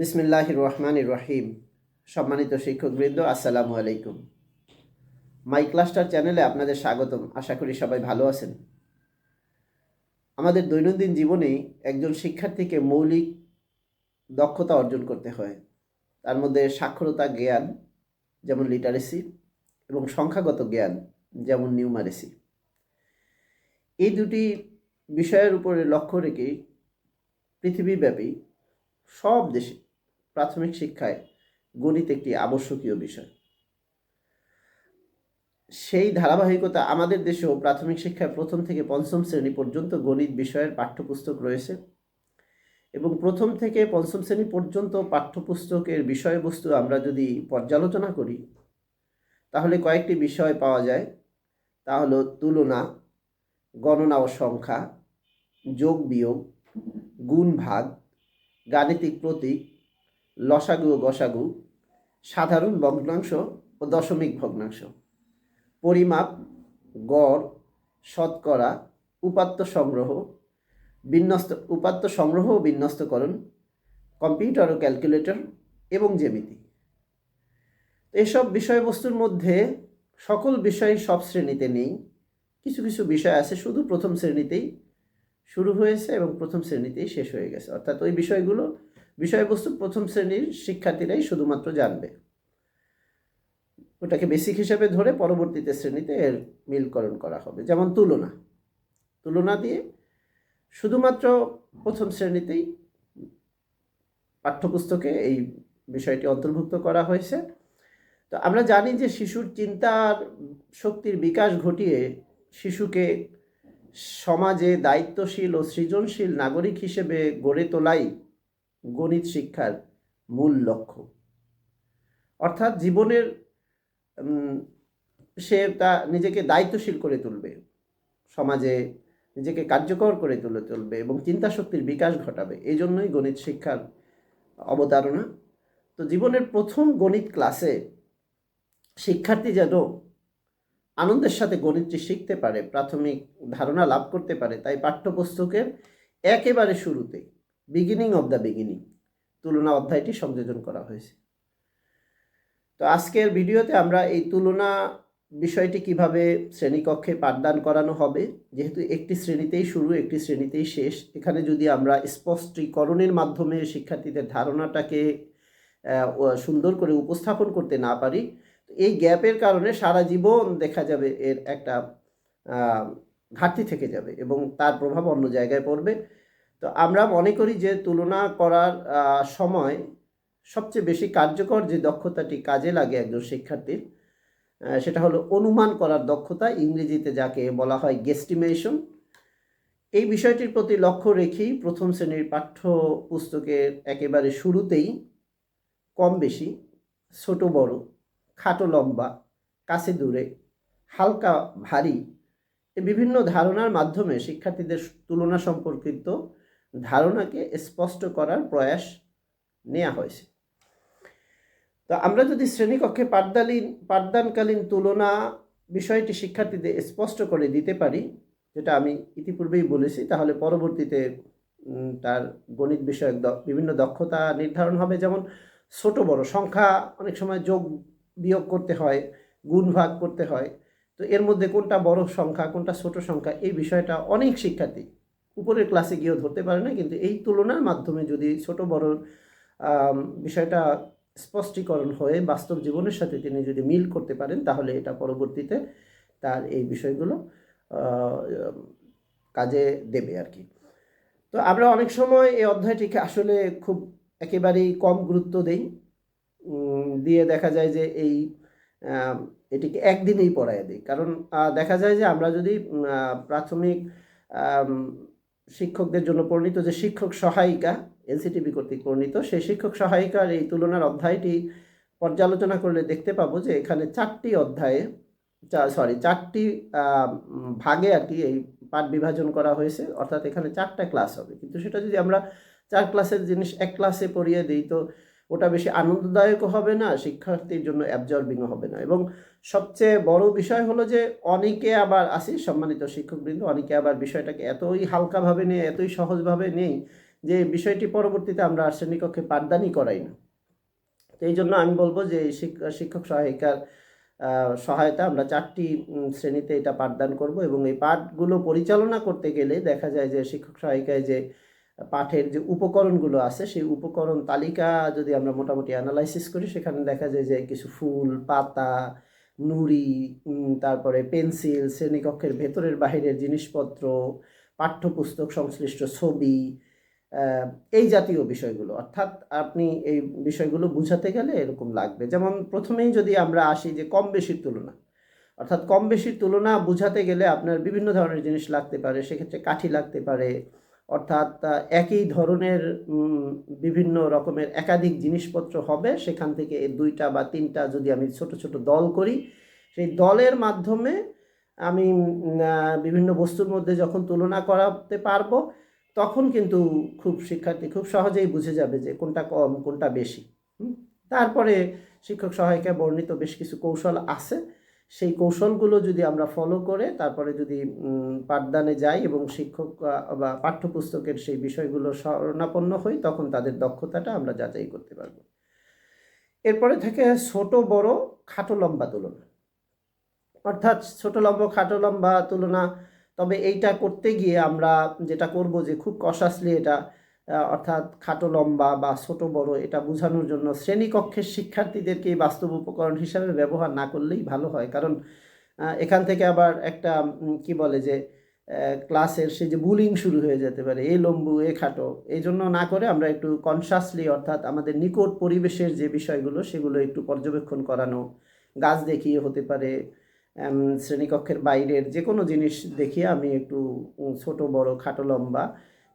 বিসমিল্লাহ রহমান রহিম। সম্মানিত শিক্ষকবৃন্দ, আসসালামু আলাইকুম। মাই ক্লাস্টার চ্যানেলে আপনাদের স্বাগতম। আশা করি সবাই ভালো আছেন। আমাদের দৈনন্দিন জীবনে একজন শিক্ষার্থীকে মৌলিক দক্ষতা অর্জন করতে হয়। তার মধ্যে সাক্ষরতা জ্ঞান, যেমন লিটারেসি, এবং সংখ্যাগত জ্ঞান, যেমন নিউমারেসি। এই দুটি বিষয়ের উপরে লক্ষ্য রেখে পৃথিবীব্যাপী সব দেশে প্রাথমিক শিক্ষায় গণিত একটি আবশ্যকীয় বিষয়। সেই ধারাবাহিকতা আমাদের দেশেও প্রাথমিক শিক্ষায় প্রথম থেকে পঞ্চম শ্রেণি পর্যন্ত গণিত বিষয়ের পাঠ্যপুস্তক রয়েছে এবং প্রথম থেকে পঞ্চম শ্রেণি পর্যন্ত পাঠ্যপুস্তকের বিষয়বস্তু আমরা যদি পর্যালোচনা করি, তাহলে কয়েকটি বিষয় পাওয়া যায়। তা হলো তুলনা, গণনা ও সংখ্যা, যোগ বিয়োগ, গুণ ভাগ, গাণিতিক প্রতীক লসাগু ও গসাগু, সাধারণ ভগ্নাংশ ও দশমিক ভগ্নাংশ। পরিমাপ, গড়, শতকরা, উপাত্ত সংগ্রহ, বিন্যস্ত, উপাত্ত সংগ্রহ ও বিন্যস্তকরণ, কম্পিউটার ও ক্যালকুলেটর এবং জ্যামিতি। এসব বিষয়বস্তুর মধ্যে সকল বিষয় সব শ্রেণীতে নেই। কিছু কিছু বিষয় আছে, শুধু প্রথম শ্রেণীতেই শুরু হয়েছে এবং প্রথম শ্রেণীতেই শেষ হয়ে গেছে। অর্থাৎ ওই বিষয়গুলো বিষয়বস্তু প্রথম শ্রেণির শিক্ষার্থীরাই শুধুমাত্র জানবে। ওটাকে বেসিক হিসাবে ধরে পরবর্তীতে শ্রেণীতে এর মিলকরণ করা হবে। যেমন তুলনা। তুলনা দিয়ে শুধুমাত্র প্রথম শ্রেণীতেই পাঠ্যপুস্তকে এই বিষয়টি অন্তর্ভুক্ত করা হয়েছে। তো আমরা জানি যে শিশুর চিন্তার শক্তির বিকাশ ঘটিয়ে শিশুকে সমাজে দায়িত্বশীল ও সৃজনশীল নাগরিক হিসেবে গড়ে তোলাই গণিত শিক্ষার মূল লক্ষ্য। অর্থাৎ জীবনের সে তা নিজেকে দায়িত্বশীল করে তুলবে। সমাজে নিজেকে কার্যকর করে তুলে তুলবে এবং চিন্তা শক্তির বিকাশ ঘটাবে। এই জন্যই গণিত শিক্ষার অবতারণা। তো জীবনের প্রথম গণিত ক্লাসে শিক্ষার্থী যেন আনন্দের সাথে গণিতটি শিখতে পারে, প্রাথমিক ধারণা লাভ করতে পারে, তাই পাঠ্যপুস্তকের একেবারে শুরুতেই বিগিনিং অব দ্য বিগিনিং তুলনা অধ্যায়টি সংযোজন করা হয়েছে। তো আজকের ভিডিওতে আমরা এই তুলনা বিষয়টি কীভাবে শ্রেণীকক্ষে পাঠদান করানো হবে, যেহেতু একটি শ্রেণীতেই শুরু, একটি শ্রেণীতেই শেষ, এখানে যদি আমরা স্পষ্টীকরণের মাধ্যমে শিক্ষার্থীদের ধারণাটাকে সুন্দর করে উপস্থাপন করতে না পারি এই গ্যাপের কারণে সারা জীবন দেখা যাবে এর একটা ঘাটতি থেকে যাবে এবং তার প্রভাব অন্য জায়গায় পড়বে। তো আমরা মনে করি যে তুলনা করার সময় সবচেয়ে বেশি কার্যকর যে দক্ষতাটি কাজে লাগে একজন শিক্ষার্থীর সেটা হলো অনুমান করার দক্ষতা, ইংরেজিতে যাকে বলা হয় গেস্টিমেশন এই বিষয়টির প্রতি লক্ষ্য রেখেই প্রথম শ্রেণির পাঠ্য পুস্তকের একেবারে শুরুতেই কম বেশি ছোট বড়, খাটো লম্বা, কাছে দূরে, হালকা ভারী বিভিন্ন ধারণার মাধ্যমে শিক্ষার্থীদের তুলনা সম্পর্কিত ধারণাকে স্পষ্ট করার প্রয়াস নেওয়া হয়েছে। তো আমরা যদি শ্রেণীকক্ষে পাঠদালীন, পাঠদানকালীন তুলনা বিষয়টি শিক্ষার্থীদের স্পষ্ট করে দিতে পারি, যেটা আমি ইতিপূর্বেই বলেছি, তাহলে পরবর্তীতে তার গণিত বিষয়ক বিভিন্ন দক্ষতা নির্ধারণ হবে। যেমন ছোট বড় সংখ্যা, অনেক সময় যোগ বিয়োগ করতে হয়, গুণ ভাগ করতে হয়। তো এর মধ্যে কোনটা বড় সংখ্যা, কোনটা ছোট সংখ্যা, এই বিষয়টা অনেক শিক্ষার্থী উপরের ক্লাসে গিয়েও ধরতে পারে না, কিন্তু এই তুলনার মাধ্যমে যদি ছোট বড় বিষয়টা স্পষ্টীকরণ হয়ে বাস্তব জীবনের সাথে তিনি যদি মিল করতে পারেন, তাহলে এটা পরবর্তীতে তার এই বিষয়গুলো কাজে দেবে আর কি। তো আমরা অনেক সময় এই অধ্যায়টিকে আসলে খুব একেবারেই কম গুরুত্ব দেই। দিয়ে দেখা যায় যে এই এটিকে একদিনেই পড়ায় দিই। কারণ দেখা যায় যে আমরা যদি প্রাথমিক শিক্ষকদের জন্য প্রণীত যে শিক্ষক সহায়িকা, এনসিটিভি কর্তৃক প্রণীত, সেই শিক্ষক সহায়িকার এই তুলনার অধ্যায়টি পর্যালোচনা করলে দেখতে পাবো যে এখানে চারটি অধ্যায়ে সরি চারটি ভাগে আর কি এই পাঠ বিভাজন করা হয়েছে। অর্থাৎ এখানে চারটা ক্লাস হবে। কিন্তু সেটা যদি আমরা চার ক্লাসের জিনিস এক ক্লাসে পড়িয়ে দিই, তো ওটা বেশি আনন্দদায়কও হবে না, শিক্ষার্থীর জন্য অ্যাবজর্বিংও হবে না। এবং সবচেয়ে বড় বিষয় হলো যে, অনেকে আবার আসি, সম্মানিত শিক্ষকবৃন্দ, অনেকে আবার বিষয়টাকে এতই হালকাভাবে নেই এতই সহজভাবে নেই যে, বিষয়টি পরবর্তীতে আমরা আর শ্রেণীকক্ষে পাঠদানই করাই না। তো এই জন্য আমি বলব যে শিক্ষক সহায়িকার সহায়তা আমরা চারটি শ্রেণীতে এটা পাঠদান করব এবং এই পাঠগুলো পরিচালনা করতে গেলে দেখা যায় যে, শিক্ষক সহায়িকায় যে পাঠের যে উপকরণগুলো আছে, সেই উপকরণ তালিকা যদি আমরা মোটামুটি অ্যানালাইসিস করি, সেখানে দেখা যায় যে কিছু ফুল, পাতা, নুড়ি তারপরে পেন্সিল, শ্রেণীকক্ষের ভেতরের বাহিরের জিনিসপত্র, পাঠ্যপুস্তক, সংশ্লিষ্ট ছবি এই জাতীয় বিষয়গুলো। অর্থাৎ আপনি এই বিষয়গুলো বুঝাতে গেলে এরকম লাগবে। যেমন প্রথমেই যদি আমরা আসি যে কম বেশির তুলনা, অর্থাৎ কম বেশির তুলনা বুঝাতে গেলে আপনার বিভিন্ন ধরনের জিনিস লাগতে পারে, সেক্ষেত্রে কাঠি লাগতে পারে অর্থাৎ একই ধরনের বিভিন্ন রকমের একাধিক জিনিসপত্র হবে, সেখান থেকে দুইটা বা তিনটা যদি আমি ছোট ছোট দল করি, সেই দলের মাধ্যমে আমি বিভিন্ন বস্তুর মধ্যে যখন তুলনা করাতে পারব, তখন কিন্তু খুব শিক্ষার্থী খুব সহজেই বুঝে যাবে যে কোনটা কম, কোনটা বেশি। তারপরে শিক্ষক সহায়িকা বর্ণিত বেশ কিছু কৌশল আছে। সেই কৌশলগুলো যদি আমরা ফলো করে, তারপরে যদি পাঠদানে যাই এবং শিক্ষক বা পাঠ্যপুস্তকের সেই বিষয়গুলো শরণাপন্ন হই, তখন তাদের দক্ষতাটা আমরা যাচাই করতে পারব। এরপরে থেকে ছোট, বড়, খাটো, লম্বা তুলনা। অর্থাৎ ছোট, লম্বা, খাটো, লম্বা তুলনা, তবে এইটা করতে গিয়ে আমরা যেটা করব যে খুব কষাসলি এটা অর্থাৎ খাটো লম্বা বা ছোট বড় এটা বোঝানোর জন্য শ্রেণীকক্ষের শিক্ষার্থীদেরকে এই বাস্তব উপকরণ হিসাবে ব্যবহার না করলেই ভালো হয়। কারণ এখান থেকে আবার একটা কি বলে যে ক্লাসের সেই যে বুলিং শুরু হয়ে যেতে পারে, এ লম্বু, এ খাটো এই জন্য না করে আমরা একটু কনসাসলি অর্থাৎ আমাদের নিকট পরিবেশের যে বিষয়গুলো সেগুলো একটু পর্যবেক্ষণ করানো, গাছ দেখিয়ে হতে পারে শ্রেণীকক্ষের বাইরের যে কোনো জিনিস দেখিয়ে আমি একটু ছোট, বড়, খাটো, লম্বা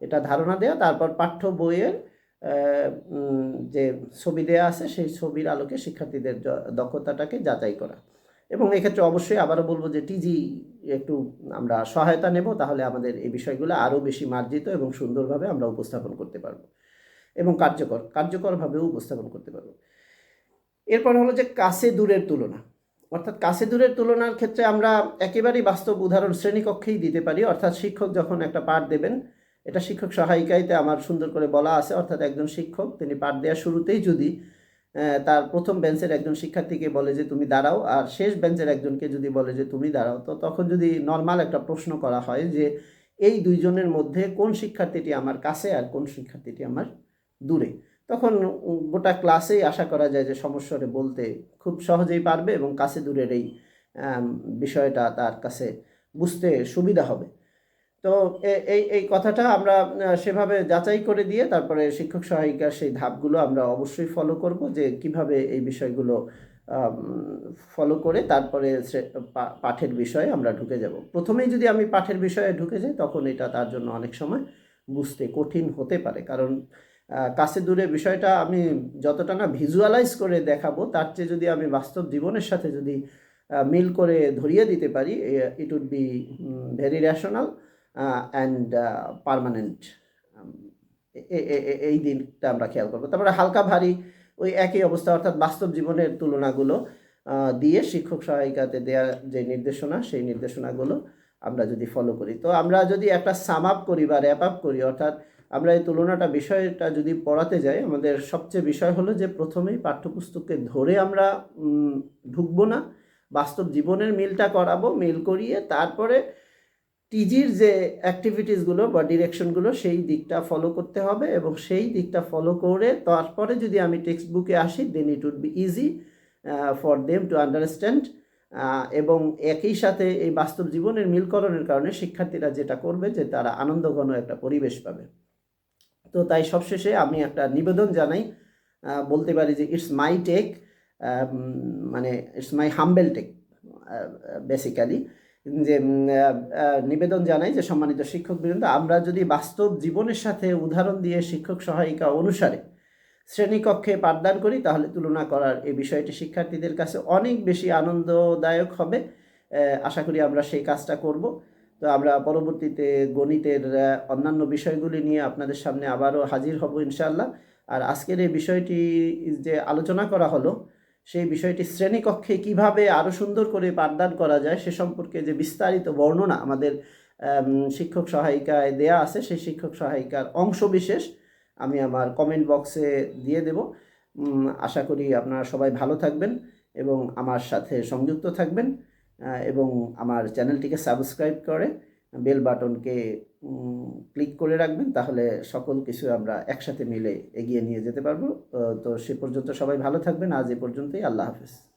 এটা ধারণা দেওয়া তারপর পাঠ্য বইয়ের যে ছবি দেওয়া আছে, সেই ছবির আলোকে শিক্ষার্থীদের দক্ষতাটাকে যাচাই করা। এবং এক্ষেত্রে অবশ্যই আবারও বলব যে টিজি একটু আমরা সহায়তা নেব, তাহলে আমাদের এই বিষয়গুলো আরও বেশি মার্জিত এবং সুন্দরভাবে আমরা উপস্থাপন করতে পারব এবং কার্যকর, কার্যকরভাবেও উপস্থাপন করতে পারব। এরপর হলো যে কাছে দূরের তুলনা। অর্থাৎ কাছে দূরের তুলনার ক্ষেত্রে আমরা একেবারেই বাস্তব উদাহরণ শ্রেণীকক্ষেই দিতে পারি। অর্থাৎ শিক্ষক যখন একটা পাঠ দেবেন এটা শিক্ষক সহায়িকাইতে আমার সুন্দর করে বলা আছে, অর্থাৎ একজন শিক্ষক, তিনি পাঠ দেওয়ার শুরুতেই যদি তার প্রথম বেঞ্চের একজন শিক্ষার্থীকে বলে যে তুমি দাঁড়াও, আর শেষ বেঞ্চের একজনকে যদি বলে যে তুমি দাঁড়াও, তো তখন যদি নর্মাল একটা প্রশ্ন করা হয় যে, এই দুইজনের মধ্যে কোন শিক্ষার্থীটি আমার কাছে আর কোন শিক্ষার্থীটি আমার দূরে? তখন গোটা ক্লাসেই আশা করা যায় যে সমস্যারে বলতে খুব সহজেই পারবে এবং কাছে দূরের এই বিষয়টা তার কাছে বুঝতে সুবিধা হবে। তো এই এই কথাটা আমরা সেভাবে যাচাই করে দিয়ে তারপরে শিক্ষক সহায়িকার সেই ধাপগুলো আমরা অবশ্যই ফলো করব যে কীভাবে এই বিষয়গুলো ফলো করে তারপরে পাঠের বিষয়ে আমরা ঢুকে যাব। প্রথমেই যদি আমি পাঠের বিষয়ে ঢুকে যাই, তখন এটা তার জন্য অনেক সময় বুঝতে কঠিন হতে পারে। কারণ কাছে দূরে বিষয়টা আমি যতটা না ভিজুয়ালাইজ করে দেখাবো, তার চেয়ে যদি আমি বাস্তব জীবনের সাথে যদি মিল করে ধরিয়ে দিতে পারি it would be very rational and permanent এই দিকটা আমরা খেয়াল করব। তারপরে হালকা ভারী ওই একই অবস্থা, অর্থাৎ বাস্তব জীবনের তুলনাগুলো দিয়ে শিক্ষক সহায়িকাতে দেওয়া যে নির্দেশনা, সেই নির্দেশনাগুলো আমরা যদি ফলো করি। তো আমরা যদি একটা সাম আপ করি বা র্যাপ আপ করি, অর্থাৎ আমরা এই তুলনাটা, বিষয়টা যদি পড়াতে যাই, আমাদের সবচেয়ে বিষয় হলো যে প্রথমেই পাঠ্যপুস্তককে ধরে আমরা ঢুকবো না, বাস্তব জীবনের মিলটা করাবো, মিল করিয়ে তারপরে টিজির যে অ্যাক্টিভিটিসগুলো বা ডিরেকশনগুলো সেই দিকটা ফলো করতে হবে এবং সেই দিকটা ফলো করে তারপরে যদি আমি টেক্সট বুকে আসি then it would be easy for them to understand এবং একই সাথে এই বাস্তব জীবনের মিলকরণের কারণে শিক্ষার্থীরা যেটা করবে যে তারা আনন্দঘন একটা পরিবেশ পাবে। তো তাই সবশেষে আমি একটা নিবেদন জানাই বলতে পারি যে ইটস মাই টেক মানে it's my humble take basically যে নিবেদন জানাই যে সম্মানিত শিক্ষক বৃন্দ আমরা যদি বাস্তব জীবনের সাথে উদাহরণ দিয়ে শিক্ষক সহায়িকা অনুসারে শ্রেণীকক্ষে পাঠদান করি, তাহলে তুলনা করার এই বিষয়টি শিক্ষার্থীদের কাছে অনেক বেশি আনন্দদায়ক হবে। আশা করি আমরা সেই কাজটা করব। তো আমরা পরবর্তীতে গণিতের অন্যান্য বিষয়গুলি নিয়ে আপনাদের সামনে আবারও হাজির হব ইনশাল্লাহ আর আজকের এই বিষয়টি যে আলোচনা করা হলো সেই বিষয়টি শ্রেণীকক্ষে কীভাবে আরও সুন্দর করে পাঠদান করা যায় সে সম্পর্কে যে বিস্তারিত বর্ণনা আমাদের শিক্ষক সহায়িকায় দেয়া আছে সেই শিক্ষক সহায়িকার অংশ বিশেষ আমি আমার কমেন্ট বক্সে দিয়ে দেব। আশা করি আপনারা সবাই ভালো থাকবেন এবং আমার সাথে সংযুক্ত থাকবেন এবং আমার চ্যানেলটিকে সাবস্ক্রাইব করে বেল বাটনকে ক্লিক করে রাখবেন, তাহলে সকল কিছু আমরা একসাথে মিলে এগিয়ে নিয়ে যেতে পারব। তো সে পর্যন্ত সবাই ভালো থাকবেন। আজ এ পর্যন্তই। আল্লাহ হাফেজ।